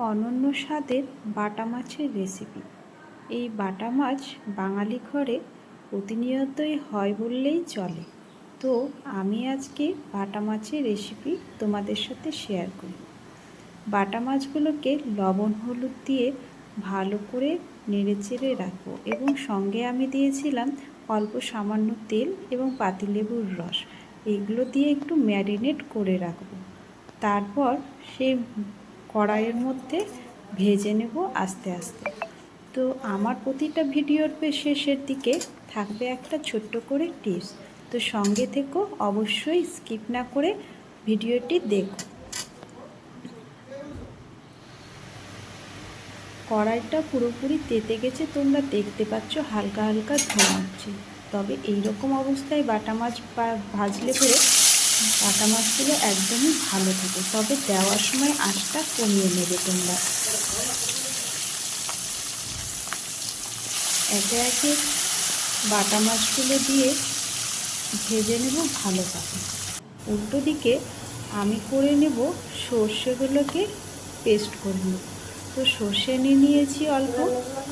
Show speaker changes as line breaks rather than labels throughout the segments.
অনন্য স্বাদের বাটা মাছের রেসিপি। এই বাটা মাছ বাঙালি ঘরে প্রতিনিয়তই হয় বললেই চলে। তো আমি আজকে বাটা মাছের রেসিপি তোমাদের সাথে শেয়ার করি। বাটা মাছগুলোকে লবণ হলুদ দিয়ে ভালো করে নেড়ে চেড়ে রাখব এবং সঙ্গে আমি দিয়েছিলাম অল্প সামান্য তেল এবং পাতিলেবুর রস। এইগুলো দিয়ে একটু ম্যারিনেট করে রাখব। তারপর সেই কড়াইয়ের মধ্যে ভেজে নেব আস্তে আস্তে। তো আমার প্রতিটা ভিডিওর শেষের দিকে থাকবে একটা ছোট্ট করে টিপস। তো সঙ্গে থেকো, অবশ্যই স্কিপ না করে ভিডিওটি দেখো। কড়াইটা পুরোপুরি তেতে গেছে, তোমরা দেখতে পাচ্ছ হালকা হালকা ধোঁয়া হচ্ছে। তবে এই রকম অবস্থায় বাটা মাছ ভাজলে পরে বাটা মাছগুলো একদমই ভালো থাকে। তবে দেওয়ার সময় আঁচটা কমিয়ে নেবে তোমরা। একে একে বাটা মাছগুলো দিয়ে ভেজে নেব ভালোভাবে। উল্টো দিকে আমি করে নেব সর্ষেগুলোকে পেস্ট করে নেব। তো সর্ষে নিয়ে নিয়েছি অল্প,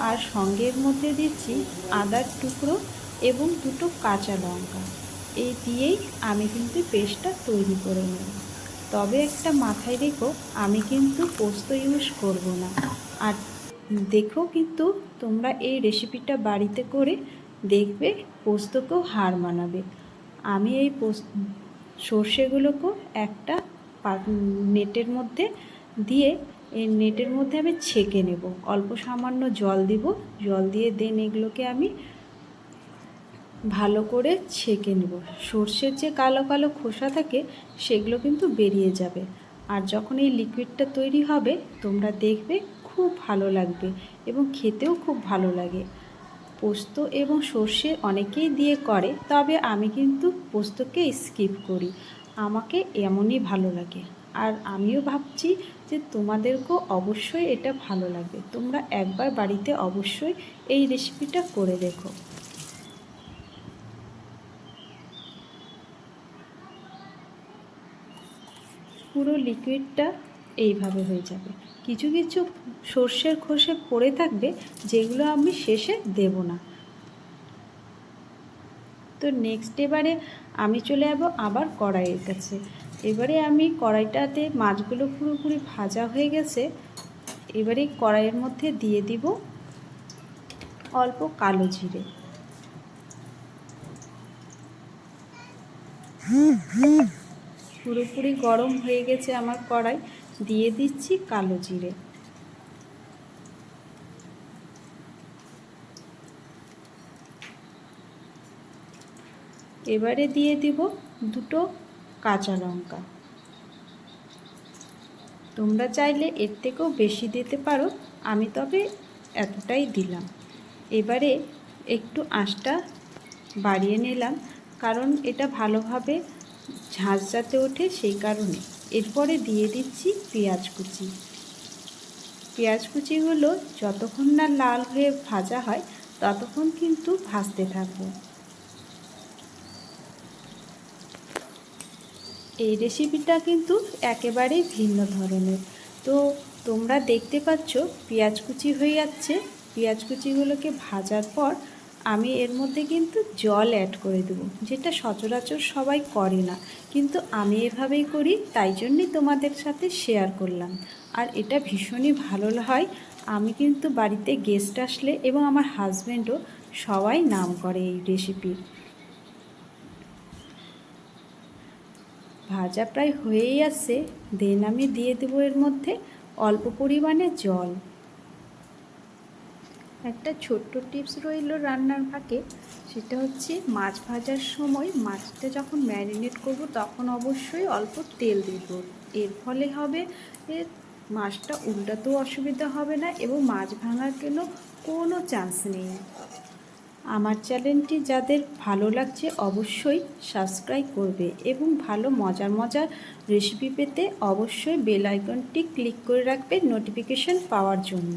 আর সঙ্গের মধ্যে দিচ্ছি আদার টুকরো এবং দুটো কাঁচা লঙ্কা। এই দিয়েই আমি কিন্তু পেস্টটা তৈরি করে নেব। তবে একটা মাথায় রেখো, আমি কিন্তু পোস্ত ইউজ করব না। আর দেখো কিন্তু তোমরা এই রেসিপিটা বাড়িতে করে দেখবে, পোস্তকেও হার মানাবে। আমি এই পোস্ত সর্ষেগুলোকেও একটা নেটের মধ্যে দিয়ে, এই নেটের মধ্যে আমি ছেঁকে নেব। অল্প সামান্য জল দিব। জল দিয়ে দেন এগুলোকে আমি ভালো করে ছেঁকে নেব। সর্ষের যে কালো কালো খোসা থাকে, সেগুলো কিন্তু বেরিয়ে যাবে। আর যখন এই লিকুইডটা তৈরি হবে, তোমরা দেখবে খুব ভালো লাগবে এবং খেতেও খুব ভালো লাগে। পোস্ত এবং সর্ষে অনেকেই দিয়ে করে, তবে আমি কিন্তু পোস্তকে স্কিপ করি। আমাকে এমনই ভালো লাগে। আর আমিও ভাবছি যে তোমাদেরকেও অবশ্যই এটা ভালো লাগবে। তোমরা একবার বাড়িতে অবশ্যই এই রেসিপিটা করে দেখো। পুরো লিকুইডটা এইভাবে হয়ে যাবে। কিছু কিছু সর্ষের খোসে পড়ে থাকবে, যেগুলো আমি শেষে দেব না। তো নেক্সট এবারে আমি চলে যাব আবার কড়াইয়ের কাছে। এবারে আমি কড়াইটাতে মাছগুলো পুরোপুরি ভাজা হয়ে গেছে। এবারে কড়াইয়ের মধ্যে দিয়ে দিব অল্প কালো জিরে। পুরোপুরি গরম হয়ে গেছে আমার কড়াই। দিয়ে দিচ্ছি কালো জিরে। এবারে দিয়ে দিব দুটো কাঁচা লঙ্কা। তোমরা চাইলে এর থেকেও বেশি দিতে পারো, আমি তবে এতটাই দিলাম। এবারে একটু আঁচটা বাড়িয়ে নিলাম, কারণ এটা ভালোভাবে ঝাঁঝ যাতে ওঠে সেই কারণে। এরপরে দিয়ে দিচ্ছি পেঁয়াজ কুচি। পেঁয়াজ কুচিগুলো যতক্ষণ না লাল হয়ে ভাজা হয়, ততক্ষণ কিন্তু ভাজতে থাকব। এই রেসিপিটা কিন্তু একেবারেই ভিন্ন ধরনের। তো তোমরা দেখতে পাচ্ছ, পেঁয়াজ কুচি হয়ে যাচ্ছে। পেঁয়াজ কুচিগুলোকে ভাজার পর আমি এর মধ্যে কিন্তু জল অ্যাড করে দেবো, যেটা সচরাচর সবাই করে না। কিন্তু আমি এভাবেই করি, তাই জন্যই তোমাদের সাথে শেয়ার করলাম। আর এটা ভীষণই ভালো হয়, আমি কিন্তু বাড়িতে গেস্ট আসলে এবং আমার হাজব্যান্ডও সবাই নাম করে এই রেসিপির ভাজা প্রায় হয়েই আসছে দেন আমি দিয়ে দেবো এর মধ্যে অল্প পরিমাণে জল। একটা ছোট্ট টিপস রইল রান্নার ফাঁকে, সেটা হচ্ছে মাছ ভাজার সময় মাছটা যখন ম্যারিনেট করব তখন অবশ্যই অল্প তেল দেব। এর ফলে হবে মাছটা উল্টাতেও অসুবিধা হবে না এবং মাছ ভাঙার কেন, কোনো চান্স নেই। আমার চ্যানেলটি যাদের ভালো লাগছে অবশ্যই সাবস্ক্রাইব করবে এবং ভালো মজার মজার রেসিপি পেতে অবশ্যই বেল আইকনটি ক্লিক করে রাখবে নোটিফিকেশান পাওয়ার জন্য।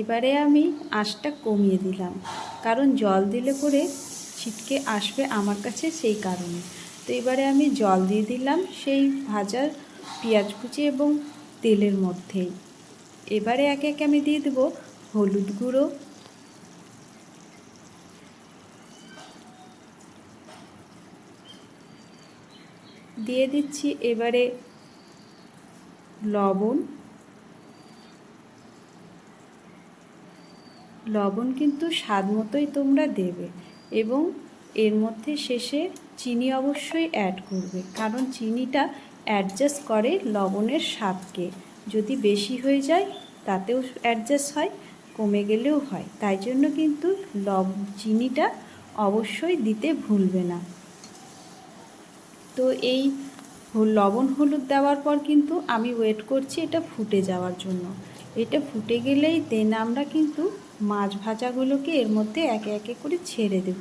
এবারে আমি আঁশটা কমিয়ে দিলাম। কারণ জল দিলে করে ছিটকে আসবে আমার কাছে সেই কারণে। তো এবারে আমি জল দিয়ে দিলাম সেই ভাজার পেঁয়াজ কুচি এবং তেলের মধ্যেই। এবারে একে একে আমি দিয়ে দেবো হলুদ গুঁড়ো। দিয়ে দিচ্ছি এবারে লবণ। লবণ কিন্তু স্বাদ মতোই তোমরা দেবে এবং এর মধ্যে শেষে চিনি অবশ্যই অ্যাড করবে। কারণ চিনিটা অ্যাডজাস্ট করে লবণের স্বাদকে। যদি বেশি হয়ে যায়, তাতেও অ্যাডজাস্ট হয়, কমে গেলেও হয়। তাই জন্য কিন্তু লব, চিনিটা অবশ্যই দিতে ভুলবে না। তো এই লবণ, হলুদ দেওয়ার পর কিন্তু আমি ওয়েট করছি এটা ফুটে যাওয়ার জন্য। এটা ফুটে গেলেই দেন আমরা কিন্তু মাছ ভাজাগুলোকে এর মধ্যে একে একে করে ছেড়ে দেব।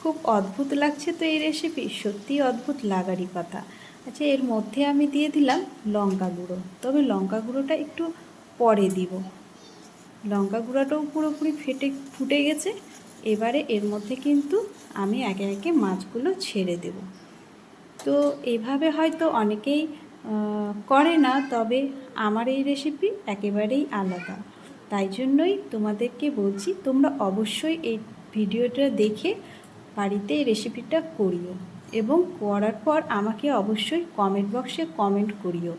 খুব অদ্ভুত লাগছে তো এই রেসিপি সত্যিই অদ্ভুত লাগারই কথা। আচ্ছা এর মধ্যে আমি দিয়ে দিলাম লঙ্কা গুঁড়ো। তবে লঙ্কা গুঁড়োটা একটু পরে দিব। লঙ্কা গুঁড়োটাও পুরোপুরি ফেটে, ফুটে গেছে। এবারে এর মধ্যে কিন্তু আমি একে একে মাছগুলো ছেড়ে দেব। তো এভাবে হয়তো অনেকেই করে না, তবে আমার এই রেসিপি একেবারেই আলাদা। তাই জন্যই তোমাদেরকে বলছি, তোমরা অবশ্যই এই ভিডিওটা দেখে বাড়িতে এই রেসিপিটা করিও এবং করার পর আমাকে অবশ্যই কমেন্ট বক্সে কমেন্ট করিও।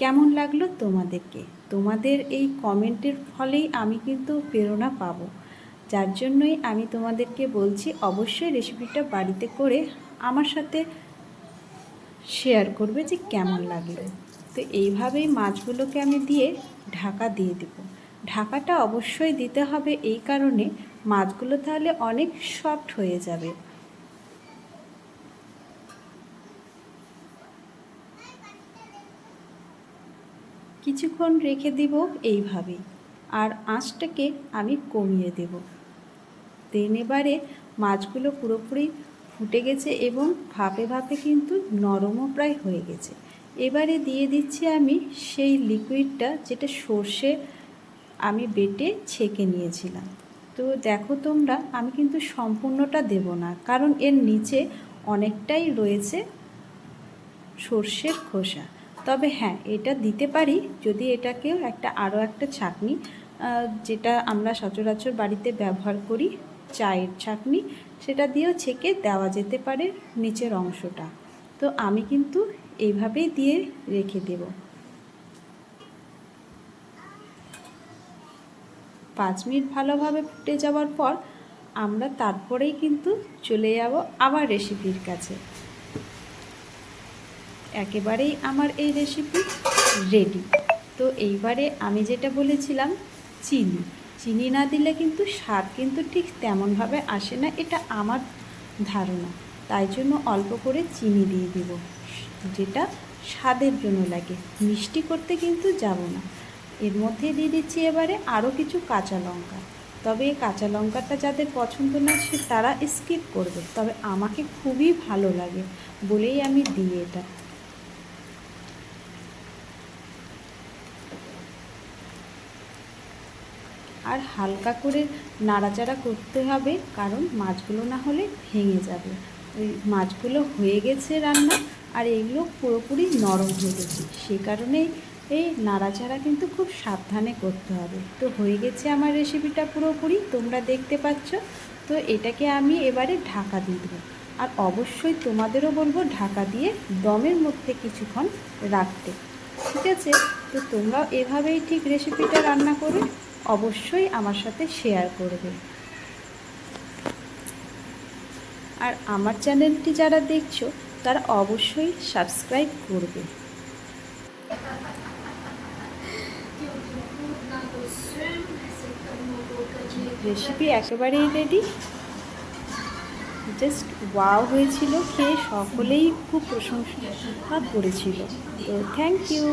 কেমন লাগল তোমাদেরকে? তোমাদের এই কমেন্টের ফলেই আমি কিন্তু প্রেরণা পাবো। যার জন্যই আমি তোমাদেরকে বলছি, অবশ্যই রেসিপিটা বাড়িতে করে আমার সাথে শেয়ার করবে যে কেমন লাগল। তো এইভাবেই মাছগুলোকে আমি দিয়ে ঢাকা দিয়ে দেব। ঢাকাটা অবশ্যই দিতে হবে এই কারণে মাছগুলো তাহলে অনেক সফট হয়ে যাবে। কিছুক্ষণ রেখে দিব এইভাবেই আর আঁচটাকে আমি কমিয়ে দেব। দেন এবারে মাছগুলো পুরোপুরি ফুটে গেছে এবং ভাপে ভাপে কিন্তু নরমও প্রায় হয়ে গেছে। এবারে দিয়ে দিচ্ছি আমি সেই লিকুইডটা যেটা সর্ষে আমি বেটে ছেঁকে নিয়েছিলাম। তো দেখো তোমরা, আমি কিন্তু সম্পূর্ণটা দেব না, কারণ এর নিচে অনেকটাই রয়েছে সর্ষের খোসা। তবে হ্যাঁ এটা দিতে পারি যদি এটাকেও একটা আরও একটা ছাকনি যেটা আমরা সচরাচর বাড়িতে ব্যবহার করি, চায়ের ছাকনি, সেটা দিয়েও ছেঁকে দেওয়া যেতে পারে নিচের অংশটা। তো আমি কিন্তু এইভাবেই দিয়ে রেখে দেব। পাঁচ মিনিট ভালোভাবে ফুটে যাওয়ার পর আমরা তারপরেই কিন্তু চলে যাব আবার রেসিপির কাছে। একেবারেই আমার এই রেসিপি রেডি তো এইবারে আমি যেটা বলেছিলাম, চিনি। চিনি না দিলে কিন্তু স্বাদ কিন্তু ঠিক তেমনভাবে আসে না, এটা আমার ধারণা। তাই জন্য অল্প করে চিনি দিয়ে দেব। যেটা স্বাদের জন্য লাগে। মিষ্টি করতে কিন্তু যাব না। এর মধ্যে দিয়ে দিচ্ছি এবারে আরও কিছু কাঁচা লঙ্কা। তবে এই কাঁচা লঙ্কাটা যাদের পছন্দ না, সে তারা স্কিপ করবে। তবে আমাকে খুবই ভালো লাগে বলেই আমি দিই এটা। আর হালকা করে নাড়াচাড়া করতে হবে, কারণ মাছগুলো না হলে ভেঙে যাবে। ওই মাছগুলো হয়ে গেছে রান্না, আর এগুলো পুরোপুরি নরম হয়ে গেছে। সে কারণেই এই নাড়াচাড়া কিন্তু খুব সাবধানে করতে হবে। তো হয়ে গেছে আমার রেসিপিটা পুরোপুরি, তোমরা দেখতে পাচ্ছ। তো এটাকে আমি এবারে ঢাকা দিয়ে দেবো। আর অবশ্যই তোমাদেরও বলব ঢাকা দিয়ে দমের মধ্যে কিছুক্ষণ রাখতে। ঠিক আছে? তো তোমরাও এভাবেই ঠিক রেসিপিটা রান্না করে অবশ্যই আমার সাথে শেয়ার করবে আর আমার চ্যানেলটি যারা দেখছ, তারা অবশ্যই সাবস্ক্রাইব করবে। রেসিপি একেবারেই রেডি জাস্ট ওয়াও হয়েছিল খেয়ে সকলেই খুব প্রশংসা করেছিল। তো থ্যাংক ইউ